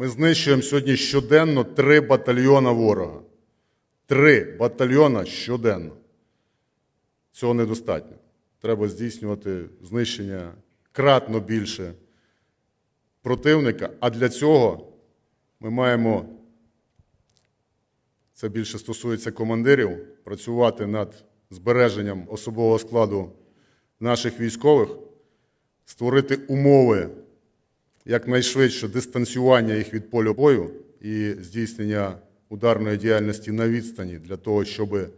Ми знищуємо сьогодні щоденно три батальйона ворога. Три батальйона щоденно. Цього недостатньо. Треба здійснювати знищення кратно більше противника. А для цього ми маємо, це більше стосується командирів, працювати над збереженням особового складу наших військових, створити умови якнайшвидше дистанціювання їх від поля бою і здійснення ударної діяльності на відстані для того, щоб е,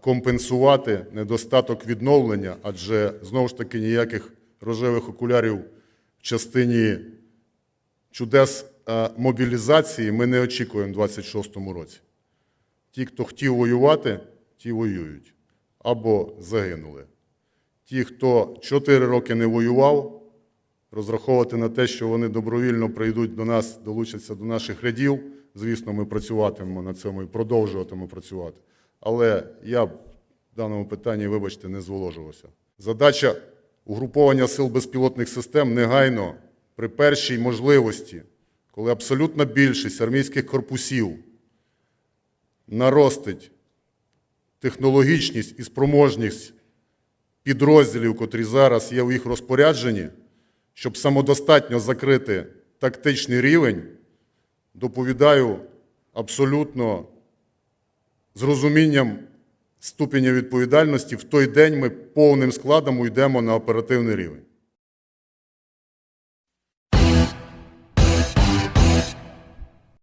компенсувати недостаток відновлення, адже знову ж таки ніяких рожевих окулярів в частині чудес е, мобілізації ми не очікуємо у 26-му році. Ті, хто хотів воювати, ті воюють або загинули. Ті, хто 4 роки не воював, розраховувати на те, що вони добровільно прийдуть до нас, долучаться до наших рядів. Звісно, ми працюватимемо на цьому і продовжуватимемо працювати. Але я в даному питанні, вибачте, не зволожувався. Задача угруповання сил безпілотних систем негайно при першій можливості, коли абсолютна більшість армійських корпусів наростить технологічність і спроможність підрозділів, котрі зараз є в їх розпорядженні, щоб самодостатньо закрити тактичний рівень, доповідаю абсолютно з розумінням ступеня відповідальності. В той день ми повним складом уйдемо на оперативний рівень.